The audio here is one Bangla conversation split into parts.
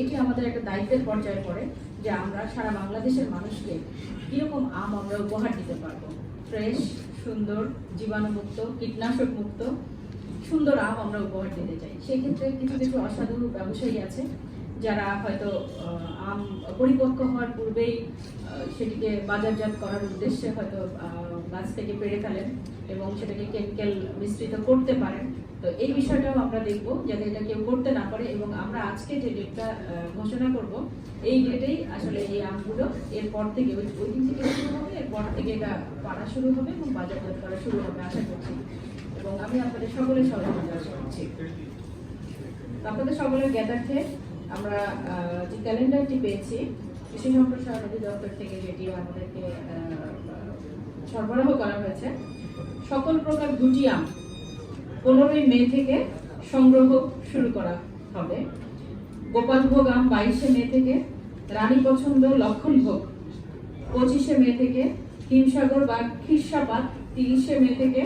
এটি আমাদের একটা দায়িত্বের পর্যায়ে পড়ে যে আমরা সারা বাংলাদেশের মানুষকে কীরকম আম আমরা উপহার দিতে পারব? ফ্রেশ সুন্দর, জীবাণুমুক্ত, কীটনাশক মুক্ত, সুন্দর আম আমরা উপহার দিতে চাই। সেক্ষেত্রে কিছু কিছু অসাধু ব্যবসায়ী আছে যারা হয়তো আম পরিপক্ক হওয়ার পূর্বেই সেটিকে বাজারজাত করার উদ্দেশ্যে হয়তো গাছ থেকে পেরে ফেলেন। এবং সেটাকে কেমিক্যাল মিশ্রিত করতে পারেন। তো এই বিষয়টাও আমরা দেখব, যাতে এটা কেউ করতে না পারে এবং আমরা আজকে যে ডেটটা ঘোষণা করব, এই ডেটেই আসলে এই আমগুলো এরপর থেকে, ওই ওই দিন থেকে শুরু হবে, এরপর থেকে এটা পাড়া শুরু হবে এবং বাজারজাত করা শুরু হবে, আশা করছি। এবং আমি আপনাদের সকলের সহযোগিতা আশা করছি আপনাদের সকলের জ্ঞাতার্থে আমরা যে ক্যালেন্ডারটি পেয়েছি, কৃষি সম্প্রসারণ অধিদপ্তর থেকে যেটি আমাদেরকে সরবরাহ করা হয়েছে সকল প্রকার গুটি আম পনেরোই মে থেকে সংগ্রহ শুরু করা হবে। গোপালভোগ আম বাইশে মে থেকে, রানী পছন্দ লক্ষণ ভোগ পঁচিশে মে থেকে, হিমসাগর বা খিরসাপাত তিরিশে মে থেকে,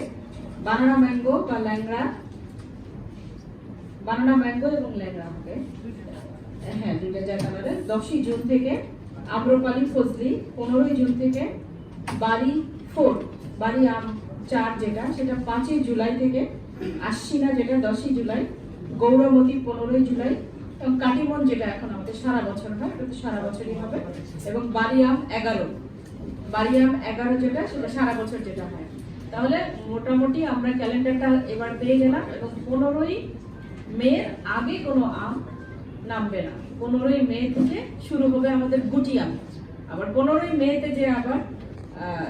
বানানা ম্যাঙ্গো বা ল্যাংড়া, বানানা ম্যাঙ্গো এবং ল্যাংড়া হবে। হ্যাঁ দুইটা যা কালারের দশই জুন থেকে আম্রপালি ফজলি, পনেরোই জুন থেকে বাড়ি ফোর, বাড়ি আম চার যেটা, সেটা পাঁচই জুলাই থেকে আশ্বিনা যেটা, দশই জুলাই, গৌরমতি পনেরোই জুলাই, এবং কাটিমন যেটা এখন আমাদের সারা বছর হয় এটা সারা বছরই হবে, এবং বাড়ি আম এগারো। বাড়ি আম এগারো যেটা, সেটা সারা বছর যেটা হয়। তাহলে মোটামুটি আমরা ক্যালেন্ডারটা এবার পেয়ে গেলাম, এবং পনেরোই মেয়ের আগে কোনো আম নামবে না। পনেরোই মে থেকে শুরু হবে আমাদের গুটি আম। আবার পনেরোই মেতে যে আবার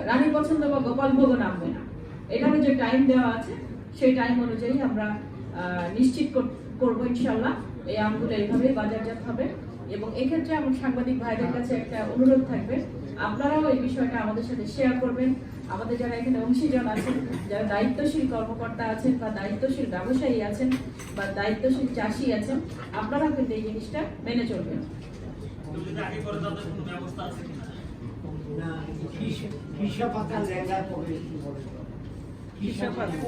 রানী পছন্দ বা গোপাল নামবে না। এখানে যে টাইম দেওয়া আছে সেই টাইম অনুযায়ী আমরা আহ, নিশ্চিত করব ইনশাল্লাহ এই আমগুলো এইভাবেই বাজারজাত হবে। এবং এক্ষেত্রে আমার সাংবাদিক ভাইদের কাছে একটা অনুরোধ থাকবে। আপনারাও এই বিষয়টা আমাদের সাথে শেয়ার করবেন। আমাদের যারা এখানে অংশীজন আছেন যারা দায়িত্বশীল কর্মকর্তা আছেন বা দায়িত্বশীল ব্যবসায়ী আছেন বা দায়িত্বশীল চাষি আছেন আপনারাও কিন্তু এই জিনিসটা মেনে চলবেন। ব্যবস্থা আছে কিনা না কৃষক